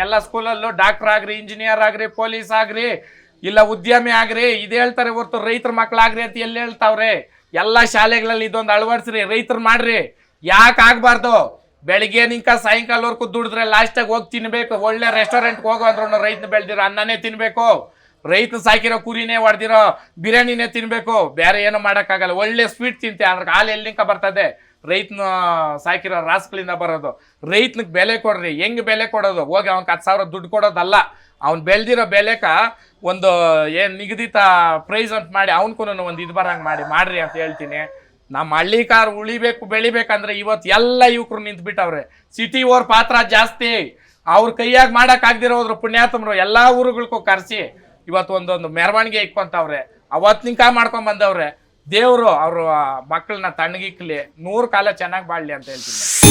ಎಲ್ಲ ಸ್ಕೂಲಲ್ಲೂ ಡಾಕ್ಟರ್ ಆಗ್ರಿ, ಇಂಜಿನಿಯರ್ ಆಗ್ರಿ, ಪೊಲೀಸ್ ಆಗ್ರಿ, ಇಲ್ಲ ಉದ್ಯಮಿ ಆಗ್ರಿ, ಇದು ಹೇಳ್ತಾರೆ ಹೊರತು ರೈತರ ಮಕ್ಕಳಾಗ್ರಿ ಅಂತ ಎಲ್ಲಿ ಹೇಳ್ತಾವ್ರೆ? ಎಲ್ಲ ಶಾಲೆಗಳಲ್ಲಿ ಇದೊಂದು ಅಳವಡಿಸ್ರಿ, ರೈತರು ಮಾಡ್ರಿ. ಯಾಕೆ ಆಗ್ಬಾರ್ದು? ಬೆಳಿಗ್ಗೆ ನಿಂಕ ಸಾಯಂಕಾಲವರೆಗೂ ದುಡಿದ್ರೆ ಲಾಸ್ಟಾಗಿ ಹೋಗಿ ತಿನ್ಬೇಕು, ಒಳ್ಳೆ ರೆಸ್ಟೋರೆಂಟ್ಗೆ ಹೋಗೋ ಅಂದ್ರೂ ರೈತನ ಬೆಳೆದಿರೋ ಅನ್ನನೇ ತಿನ್ಬೇಕು. ರೈತ ಸಾಕಿರೋ ಕುರಿನೇ ಹೊಡೆದಿರೋ ಬಿರಿಯಾನಿನೇ ತಿನ್ಬೇಕು, ಬೇರೆ ಏನು ಮಾಡೋಕ್ಕಾಗಲ್ಲ. ಒಳ್ಳೆ ಸ್ವೀಟ್ ತಿಂತೆ ಅದ್ರ ಹಾಲು ಎಲ್ಲಿಂಕ ಬರ್ತದೆ? ರೈತನ ಸಾಕಿರೋ ರಾಸುಗಳಿಂದ ಬರೋದು. ರೈತನಿಗೆ ಬೆಲೆ ಕೊಡ್ರಿ, ಹೆಂಗ್ ಬೆಲೆ ಕೊಡೋದು? ಹೋಗಿ ಅವ್ನಿಗೆ ಹತ್ತು ಸಾವಿರ ದುಡ್ಡು ಕೊಡೋದಲ್ಲ. ಅವ್ನು ಬೆಳೆದಿರೋ ಬೆಲೆಕ ಒಂದು ಏನು ನಿಗದಿತ ಪ್ರೈಸ್ ಅಂತ ಮಾಡಿ ಅವನ್ಕೂ ಒಂದು ಇದು ಬರಂಗೆ ಮಾಡಿ, ಮಾಡ್ರಿ ಅಂತ ಹೇಳ್ತೀನಿ. ನಮ್ಮ ಹಳ್ಳಿ ಕಾರ್ ಉಳಿಬೇಕು, ಬೆಳಿಬೇಕಂದ್ರೆ ಇವತ್ತು ಎಲ್ಲ ಯುವಕರು ನಿಂತ್ಬಿಟ್ಟವ್ರೆ. ಸಿಟಿ ಓರ್ ಪಾತ್ರ ಜಾಸ್ತಿ. ಅವ್ರ ಕೈಯಾಗಿ ಮಾಡೋಕ್ಕಾಗ್ದಿರೋದ್ರ ಪುಣ್ಯಾತ್ಮರು, ಎಲ್ಲ ಊರುಗಳಿಗೂ ಕರೆಸಿ. ಇವತ್ತು ಒಂದೊಂದು ಮೆರವಣಿಗೆ ಇಕ್ಕೊಂತವ್ರೆ. ಅವತ್ತಿನ ಮಾಡ್ಕೊಂಡ್ ಬಂದವ್ರೆ. ದೇವರು ಅವ್ರ ಮಕ್ಕಳನ್ನ ತಣ್ಣಗಿಕ್ಲಿ ನೂರು ಕಾಲ ಚೆನ್ನಾಗಿ ಬಾಳ್ಲಿ ಅಂತ ಹೇಳ್ತೀನಿ.